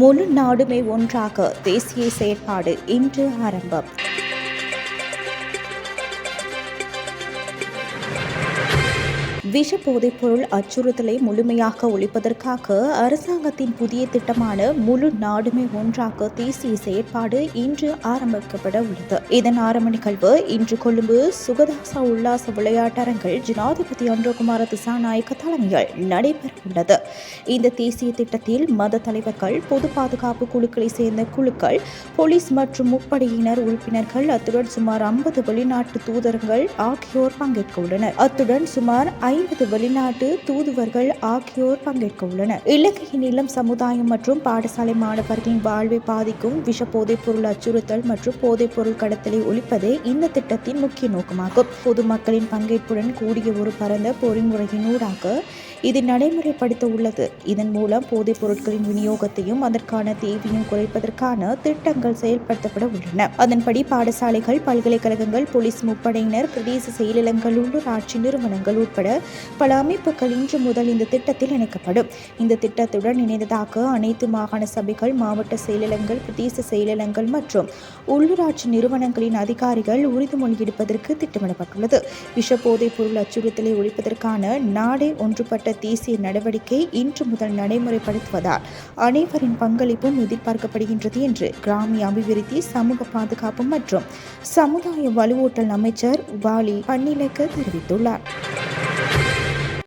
முழு நாடுமே ஒன்றாக தேசிய செயற்பாடு இன்று ஆரம்பம். விஷ போதைப்பொருள் அச்சுறுத்தலை முழுமையாக ஒழிப்பதற்காக அரசாங்கத்தின் புதிய திட்டமான முழு நாடுமே ஒன்றாக தேசிய செயற்பாடு இன்று ஆரம்பிக்கப்பட உள்ளது. இதன் ஆரம்ப நிகழ்வு இன்று கொழும்பு சுகதாசா உல்லாச விளையாட்டரங்கில் ஜனாதிபதி அன்றகுமார திசாநாயக்க தலைமையில் நடைபெற உள்ளது இந்த தேசிய திட்டத்தில் மத தலைவர்கள் பொது பாதுகாப்பு குழுக்களை சேர்ந்த குழுக்கள் போலீஸ் மற்றும் முப்படையினர் உறுப்பினர்கள் அத்துடன் சுமார் ஐம்பது வெளிநாட்டு தூதர்கள் ஆகியோர் பங்கேற்க உள்ளனர். அத்துடன் சுமார் ஐம்பது வெளிநாட்டு தூதுவர்கள் ஆகியோர் பங்கேற்க உள்ளனர். இலங்கையின் இளம் சமுதாயம் மற்றும் பாடசாலை மாணவர்களின் வாழ்வை பாதிக்கும் விஷ போதைப் பொருள் அச்சுறுத்தல் மற்றும் போதைப் பொருள் கடத்தலை ஒழிப்பதே இந்த திட்டத்தின் முக்கிய நோக்கமாகும். பொதுமக்களின் பங்கேற்புடன் கூடிய ஒரு பரந்த பொறிமுறையினூடாக இது நடைமுறைப்படுத்த உள்ளது இதன் மூலம் போதைப் பொருட்களின் விநியோகத்தையும் அதற்கான தேவையும் குறைப்பதற்கான திட்டங்கள் செயல்படுத்தப்பட உள்ளன. அதன்படி பாடசாலைகள் பல்கலைக்கழகங்கள் போலீஸ் முப்படையினர் பிரதேச செயலகங்கள் உள்ளூராட்சி நிறுவனங்கள் உட்பட பல அமைப்புகள் இன்று முதல் இந்த திட்டத்தில் இணைக்கப்படும். இந்த திட்டத்துடன் இணைந்ததாக அனைத்து மாகாண சபைகள் மாவட்ட செயலகங்கள் பிரதேச செயலகங்கள் மற்றும் உள்ளூராட்சி நிறுவனங்களின் அதிகாரிகள் உறுதிமொழி எடுப்பதற்கு திட்டமிடப்பட்டுள்ளது. விஷ போதைப் பொருள் அச்சுறுத்தலை ஒழிப்பதற்கான நாடே ஒன்றுபட்ட தேசிய நடவடிக்கை இன்று முதல் நடைமுறைப்படுத்துவதால் அனைவரின் பங்களிப்பும் எதிர்பார்க்கப்படுகின்றது என்று கிராமிய அபிவிருத்தி சமூக பாதுகாப்பு மற்றும் சமுதாய வலுவூட்டல் அமைச்சர் வாலி பன்னிலக்க தெரிவித்துள்ளார்.